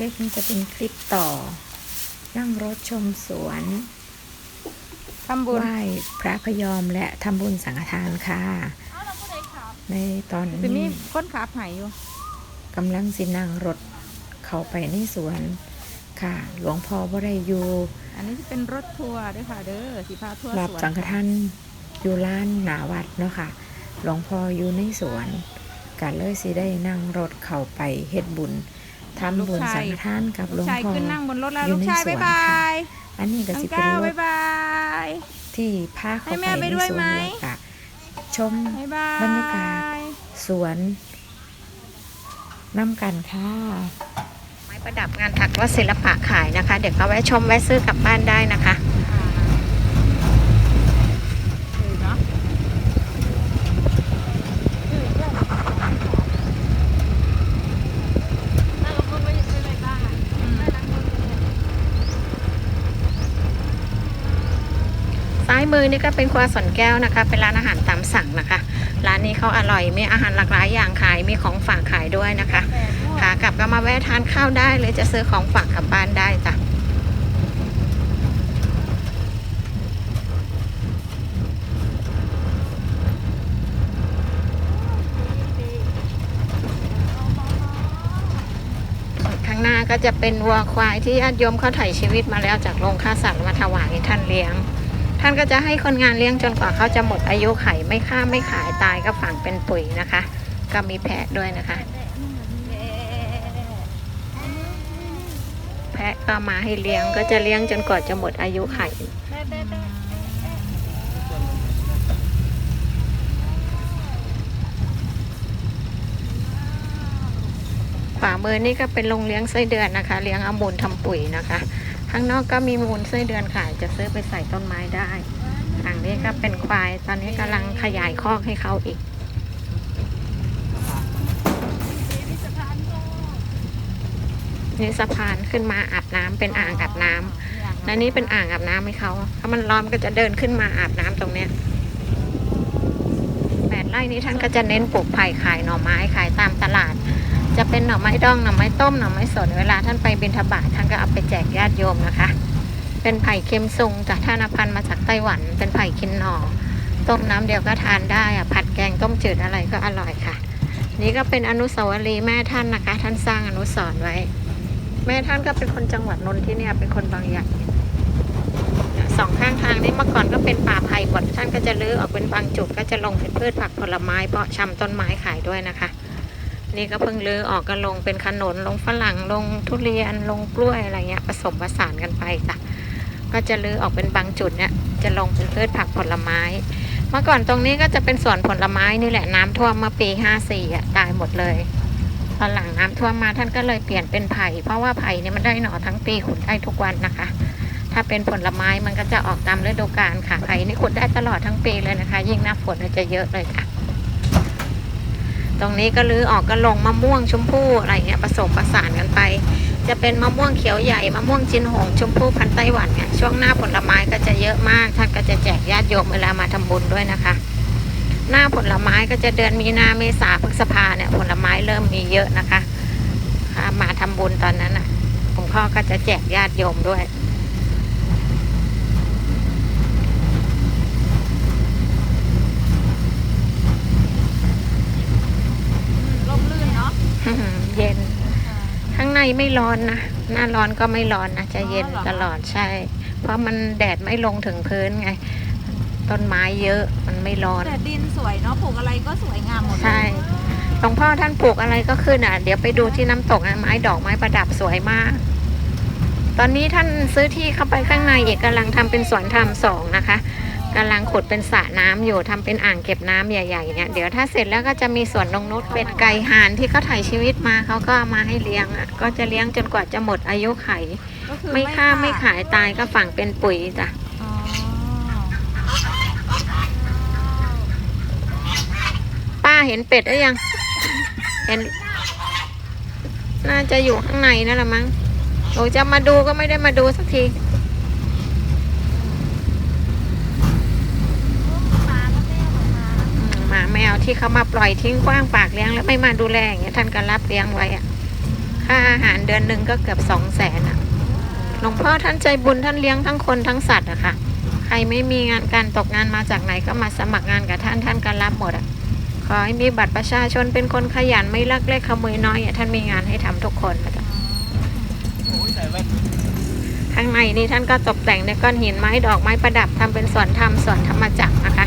ลิปนี้จะเป็นคลิปต่อ นั่งรถชมสวนทำบุญไหว้พระพยอมและทำบุญสังฆทานค่ะ ในตอนจะมีนี้คนขาหายอยู่กำลังสินั่งรถเข้าไปในสวนค่ะ หลวงพ่อบ่ได้อยู่อันนี้จะเป็นรถทัวร์ด้วยค่ะ เด้อสีพาทัวร์รับสวนสังฆทานอยู่ร้านหนาวัดเนาะค่ะ หลวงพ่ออยู่ในสวนก็เลยสิได้นั่งรถเข้าไปเฮ็ดบุญ ทำบุญสังฆทานกับหลลูวกงชายพ่อขึ้นนั่งบนรถแล้วอยู่ลูกในชายสวนบ๊ายบาค่ะยอันนี้ก็น้องสิเป็นก้าวรบ๊าถยบายที่พาเข้าให้ไปแม่ไปในด้วยสวนไหมแล้วก็ชมบ๊ายบายบรรยากาศสวนน้ำกันค่ะไม้ประดับงานถักวัดศิลปะขายนะคะ เดี๋ยวก็แวะชมแวะซื้อกลับบ้านได้นะคะ เออเนาะอืม ซ้าย มือนี่ก็เป็นครัวสวนแก้วนะคะ เป็นร้านอาหารตามสั่งนะคะ ร้านนี้เขาอร่อยมีอาหารหลากหลายอย่างขายมีของฝากขายด้วยนะคะขากลับก็มาแวะทานข้าวได้หรือจะซื้อของฝากกลับบ้านได้จ้ะข้างหน้าก็จะเป็นวัวควายที่ญาติโยมเขาถ่ายชีวิตมาแล้วจากโรงฆ่าสัตว์มาถวายท่านเลี้ยง ท่านก็จะให้คนงานเลี้ยงจนกว่าเขาจะหมดอายุไขไม่ฆ่าไม่ขายตายก็ฝังเป็นปุ๋ยนะคะ ก็มีแพะด้วยนะคะ แพะก็มาให้เลี้ยงก็จะเลี้ยงจนกว่าจะหมดอายุไขขวามือนี่ก็เป็นโรงเลี้ยงไส้เดือนนะคะ เลี้ยงอมูลทำปุ๋ยนะคะ ข้างนอกก็มีมูลไส้เดือนขายจะซื้อไปใส่ต้นไม้ได้ทางนี้ก็เป็นควาย ตอนนี้กำลังขยายคอกให้เขาอีก นี่สะพานขึ้นมาอาบน้ำเป็นอ่างอาบน้ำและนี่เป็นอ่างอาบน้ำให้เขาถ้ามันร้อนก็จะเดินขึ้นมาอาบน้ำตรงเนี้ยแปดไร่นี้ท่านก็จะเน้นปลูกไผ่ขายหน่อไม้ขายตามตลาด จะเป็นหน่อไม้ดองหน่อไม้ต้มหน่อไม้สดเวลาท่านไปบิณฑบาตท่านก็เอาไปแจกญาติโยมนะคะ เป็นไผ่เค็มซุงจากท่านพันธ์มาจากไต้หวัน เป็นไผ่คินหน่อต้มน้ำเดียวก็ทานได้อะผัดแกงต้มจืดอะไรก็อร่อยค่ะ นี่ก็เป็นอนุสาวรีย์แม่ท่านนะคะ ท่านสร้างอนุสรณ์ไว้ แม่ท่านก็เป็นคนจังหวัดนนท์ที่เนี่ยเป็นคนบางใหญ่สองข้างทางนี่เมื่อก่อนก็เป็นป่าไผ่หมดท่านก็จะลื้อออกเป็นบางจุดก็จะลงเป็นพืชผักผลไม้เพาะชำต้นไม้ขายด้วยนะคะ นี่ก็เพิ่งลื้อออกก็ลงเป็นขนนลงฝรั่งลงทุเรียนลงกล้วยอะไรเงี้ยผสมผสานกันไปจ้ะก็จะลื้อออกเป็นบางจุดเนี่ยจะลงเป็นพืชผักผลไม้ เมื่อก่อนตรงนี้ก็จะเป็นสวนผลไม้นี่แหละน้ำท่วมเมื่อปีห้าสี่อะตายหมดเลยตอนหลังน้ำท่วมมาท่านก็เลยเปลี่ยนเป็นไผ่เพราะว่าไผ่เนี่ยมันได้หน่อทั้งปีขุดได้ทุกวันนะคะ ถ้าเป็นผลไม้มันก็จะออกตามฤดูกาลค่ะไผ่นี่ขุดได้ตลอดทั้งปีเลยนะคะ ยิ่งหน้าฝนจะเยอะเลยค่ะ ตรงนี้ก็ลื้อออกก็ลงมะม่วงชมพู่อะไรเงี้ยผสมผสานกันไป จะเป็นมะม่วงเขียวใหญ่มะม่วงจินหงชมพู่พันไต้หวันเนี่ยช่วงหน้าผลไม้ก็จะเยอะมากท่านก็จะแจกญาติโยมเวลามาทำบุญด้วยนะคะ หน้าผลไม้ก็จะเดือนมีนาเมษาพฤษภาเนี่ยผลไม้เริ่มมีเยอะนะคะมาทำบุญตอนนั้นน่ะหลวงพ่อก็จะแจกญาติโยมด้วย ร่มรื่นเนาะ เย็น ข้าง ในไม่ร้อนนะ หน้าร้อนก็ไม่ร้อนนะ จะเย็นตลอดใช่ เพราะมันแดดไม่ลงถึงพื้นไง ต้นไม้เยอะมันไม่ร้อน แต่ดินสวยเนาะปลูกอะไรก็สวยงามหมดเลยใช่ หลวงพ่อท่านปลูกอะไรก็ขึ้นอะ เดี๋ยวไปดูที่น้ำตกนะไม้ดอกไม้ประดับสวยมาก ตอนนี้ท่านซื้อที่เข้าไปข้างในอีกกำลังทำเป็นสวนธรรมสองนะคะ กำลังขุดเป็นสระน้ำอยู่ทำเป็นอ่างเก็บน้ำใหญ่ๆเนี่ยเดี๋ยวถ้าเสร็จแล้วก็จะมีสวนนงนุษเป็ดไก่ห่านที่เขาถ่ายชีวิตมาเขาก็เอามาให้เลี้ยงอะก็จะเลี้ยงจนกว่าจะหมดอายุไขก็คือไม่ฆ่าไม่ขายตายก็ฝังเป็นปุ๋ยจ้ะอ๋อป้าเห็นเป็ดหรือยัง เห็น น่าจะอยู่ข้างในนั่นแหละมั้งโอ้จะมาดูก็ไม่ได้มาดูสักที อืมหมาแมว ที่เขามาปล่อยทิ้งกว้างปากเลี้ยงแล้วไม่มาดูแลอย่างเงี้ยท่านก็รับเลี้ยงไว้อะค่าอาหารเดือนหนึ่งก็เกือบสองแสนอะหลวงพ่อท่านใจบุญท่านเลี้ยงทั้งคนทั้งสัตว์อะค่ะ ใครไม่มีงานการตกงานมาจากไหนก็มาสมัครงานกับท่านท่านก็รับหมดอะขอให้มีบัตรประชาชนเป็นคนขยันไม่ลักเล็กขโมยน้อยอะท่านมีงานให้ทำทุกคนนะจ๊ะข้างในนี่ท่านก็ตกแต่งในก้อนหินไม้ดอกไม้ประดับทำเป็นสวนธรรมสวนธรรมจักรนะคะ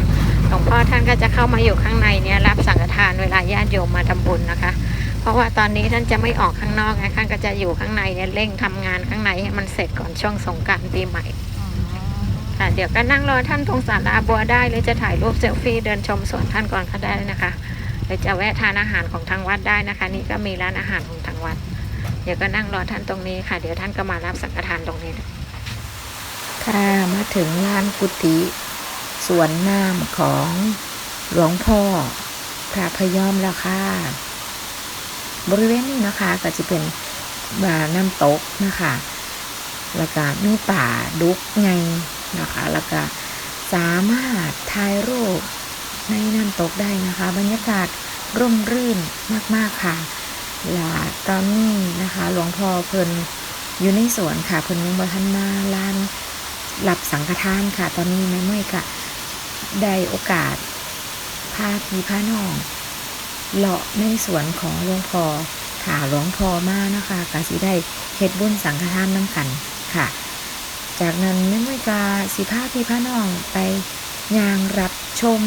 ลวงพ่อท่านก็จะเข้ามาอยู่ข้างในเนี่ยรับสังฆทานเวลาญาติโยมมาทำบุญนะคะ เพราะว่าตอนนี้ท่านจะไม่ออกข้างนอกไงท่านก็จะอยู่ข้างในเนี่ยเร่งทำงานข้างในให้มันเสร็จก่อนช่วงสงกรารปีใหม่ค่ะเดี๋ยวก็นั่งรอท่านตรงศาลาบัวได้หรือจะถ่ายรูปเซลฟี่เดินชมสวนท่านก่อนก็ได้นะคะหรือจะแวะทานอาหารของทางวัดได้นะคะ นี่ก็มีร้านอาหารของทางวัด เดี๋ยวก็นั่งรอท่านตรงนี้ค่ะ เดี๋ยวท่านก็มารับสังฆทานตรงนี้ค่ะมาถึงลานกุฏิ สวนน้ำของหลวงพ่อพระพยอมแล้วค่ะ บริเวณนี้นะคะก็จะเป็นบ่าน้ำตกนะคะแล้วก็มีป่าดุกไงนะคะ แล้วก็สามารถถ่ายรูปในน้ำตกได้นะคะ บรรยากาศร่มรื่นมาก ๆ ค่ะและตอนนี้นะคะ หลวงพ่อเพิ่นอยู่ในสวนค่ะ เพิ่นยังบ่ทันมาลานหลับสังฆทานค่ะ ตอนนี้แม่เมื่อยกะ ได้โอกาสพาพี่พาน้อง เลาะในสวนของหลวงพ่อถาหลวงพ่อมานะคะกะสิได้เฮ็ดบุญสังฆทานน้ำกันค่ะ จากนั้นแม่เมื่อยกะสิพาพี่พาน้องไปย่างรับชม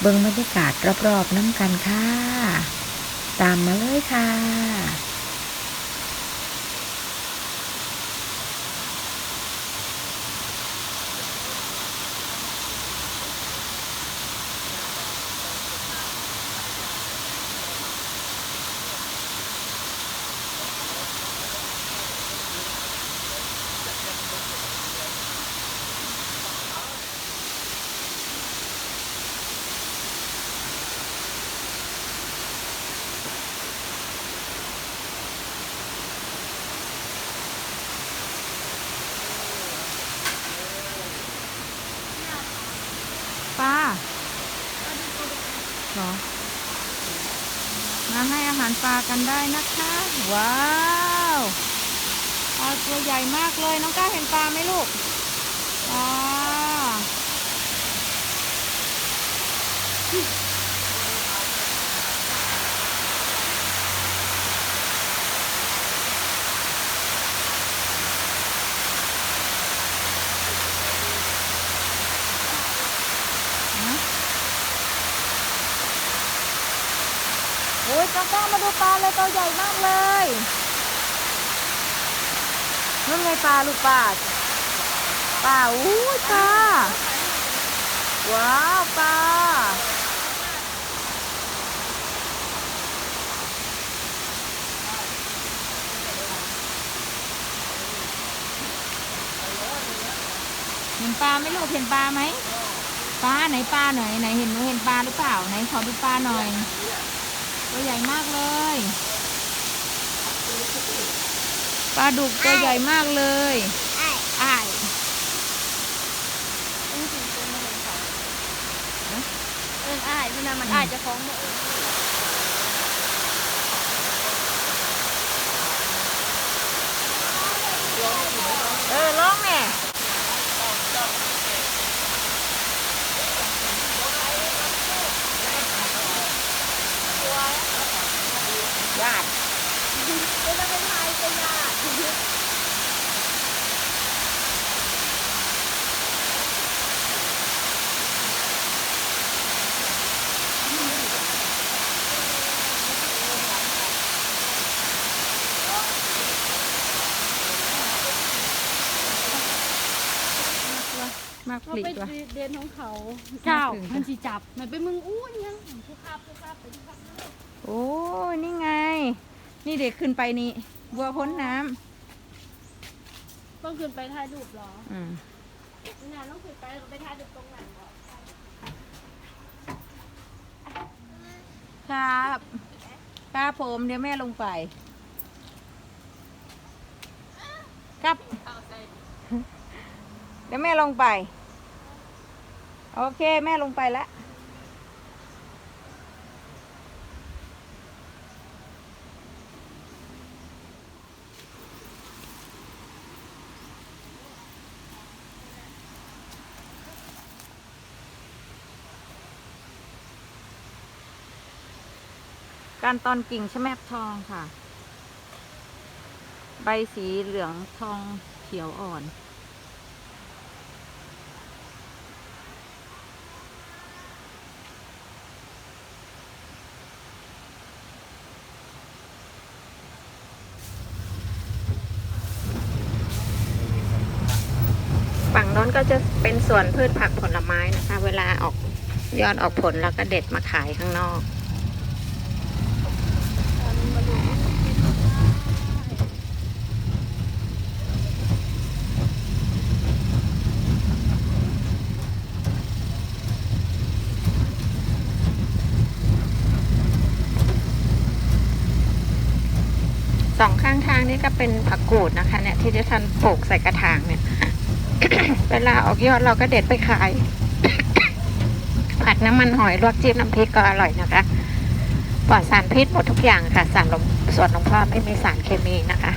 เบิงบรรยากาศรอบๆน้ำกันค่ะ ตามมาเลยค่ะ ปลาเหรอ มาให้อาหาร ปลากันได้นะคะ ว้าวปลาตัวใหญ่มากเลยน้องก้าวเห็นปลาไหมลูกปลาวโอ้ยน้องก้าวมาดูปลาเลย ตัวใหญ่มากเลยนั่นไงปลาลูกปลาปลาอู้ยปลาว้าวปลาเห็นปลาไหมลูกเห็นปลาไหมปลาไหนปลาหน่อยไหนเห็นหนูเห็นปลาหรือเปล่าไหนขอดูปลาหน่อย ตัวใหญ่มากเลยปลาดุกตัวใหญ่มากเลยอ้ายเอินอ้ายเพราะนั้นมันอาจจะฟ้องบ่เอิ้นเออร้องแม่ ญาติก็จะเป็นไทยเป็นยามากเขาผลิไปตว่ะ เดินของเขาเจ้ามันสิจับ มันไปมึงอู้ยังผู้ขับผู้ขับไปผู้ขับ โอ้ยนี่ไง นี่เด็กขึ้นไปนี่ บัวพ้นน้ต้องขึ้นไปถ่ายรูปเหรอำอืมนี่นะต้องขึ้นไปแล้วก็ไปถ่ายรูปตรงนั้นเหรอครับครับผมเดี๋ยวแม่ลงไปครับเดี๋ยวแม่ลงไป โอเค แม่ลงไปแล้ว การตอนกิ่งชะแมบทองค่ะ ใบสีเหลืองทองเขียวอ่อน ฝั่งโน้นก็จะเป็นสวนพืชผักผลไม้นะคะ เวลาออกยอดออกผลแล้วก็เด็ดมาขายข้างนอก สองข้างทางนี่ ก็เป็นผักกูดนะคะ เนี่ย ที่ที่ท่านปลูกใส่กระถางเนี่ย เวลาออกยอดเราก็เด็ดไปขาย ผัดน้ำมันหอยลวกจิ้มน้ำพริกก็อร่อยนะคะปลอดสารพิษหมดทุกอย่างค่ะ สารลมส่วนของพ่อไม่มีสารเคมีนะคะ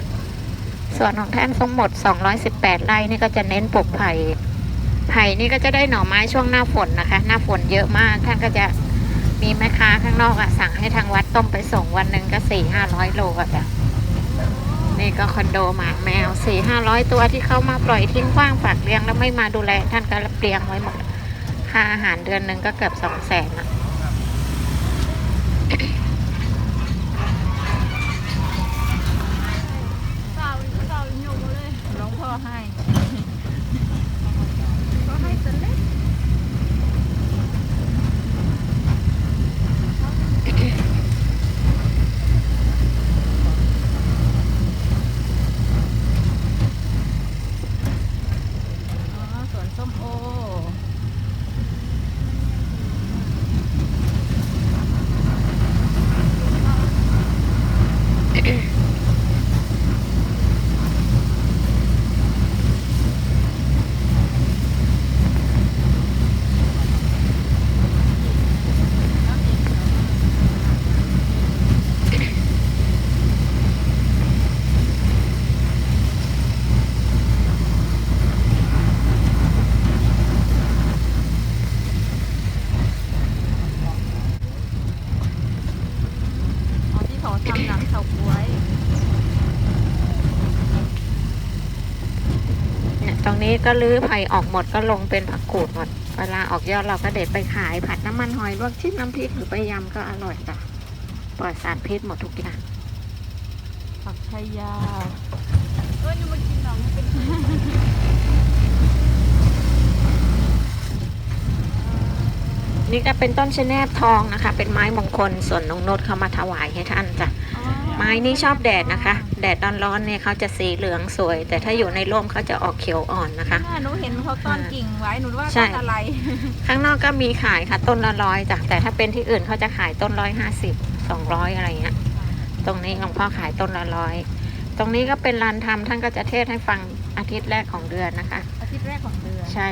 ส่วนของท่านทั้งหมด 218 ไร่นี่ก็จะเน้นปลูกไผ่ไผ่นี่ก็จะได้หน่อไม้ช่วงหน้าฝนนะคะ หน้าฝนเยอะมากท่านก็จะมีแม่ค้าข้างนอกอะสั่งให้ทางวัดต้มไปส่งวันหนึ่งก็สี่ห้าร้อยโลอะจ้ะ นี่ก็คอนโดหมาแมวสี่ห้าร้อยตัวที่เขามาปล่อยทิ้งว้างฝากเลี้ยงแล้วไม่มาดูแลท่านก็รับเลี้ยงไว้หมดค่าอาหารเดือนหนึ่งก็เกือบสองแสนอะเปล่าพ่อให้ เขาให้สเล็ก อ๋อสวนส้มโอ อ๋อที่เขาทำหนังเฉาก๊วย เนี่ยตรงนี้ ก็ลื้อไผ่ออกหมดก็ลงเป็นผักกูดหมด เวลาออกยอดเราก็เด็ดไปขาย ผัดน้ำมันหอยลวกชิ้นน้ำพริกหรือไปยำก็อร่อยจ้ะปลอดสารพิษหมดทุกอย่างผักชายาเออนี่มากินหนังเป็นนี่ก็เป็นต้นชะแนบทองนะคะ เป็นไม้มงคลส่วนนงโนดเขามาถวายให้ท่านจ้ะ ไม้นี่ชอบแดดนะคะ แดดร้อนๆเนี่ยเขาจะสีเหลืองสวย แต่ถ้าอยู่ในร่มเขาจะออกเขียวอ่อนนะคะน่าหนูเห็นเขาตอนกิ่งไว้หนูว่าใช่ต้นอะไร ข้างนอกก็มีขายค่ะต้นละร้อยจ้ะแต่ถ้าเป็นที่อื่นเขาจะขายต้นร้อยห้าสิบสองร้อยอะไรเงี้ยตรงนี้หลวงพ่อขายต้นละร้อยตรงนี้ก็เป็นลานธรรมท่านก็จะเทศน์ให้ฟังอาทิตย์แรกของเดือนนะคะ อาทิตย์แรกของเดือนใช่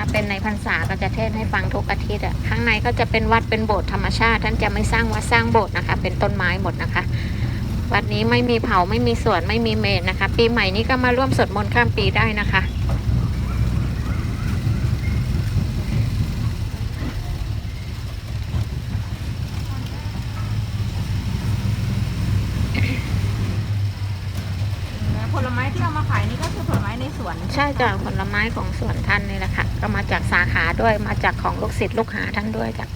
ถ้าเป็นในพรรษาก็จะเทศน์ให้ฟังทุกอาทิตย์อะข้างในก็จะเป็นวัดเป็นโบสถ์ธรรมชาติ ท่านจะไม่สร้างวัดสร้างโบสถ์นะคะ เป็นต้นไม้หมดนะคะ วัดนี้ไม่มีเผาไม่มีสวนไม่มีเมนนะคะ ปีใหม่นี้ก็มาร่วมสวดมนต์ข้ามปีได้นะคะผลไม้ที่เอามาขายนี่ก็คือผลไม้ในสวน ใช่จ้ะผลไม้ของสวนท่านนี่แหละค่ะ ก็มาจากสาขาด้วยมาจากของลูกศิษย์ลูกหาท่านด้วยจ้ะ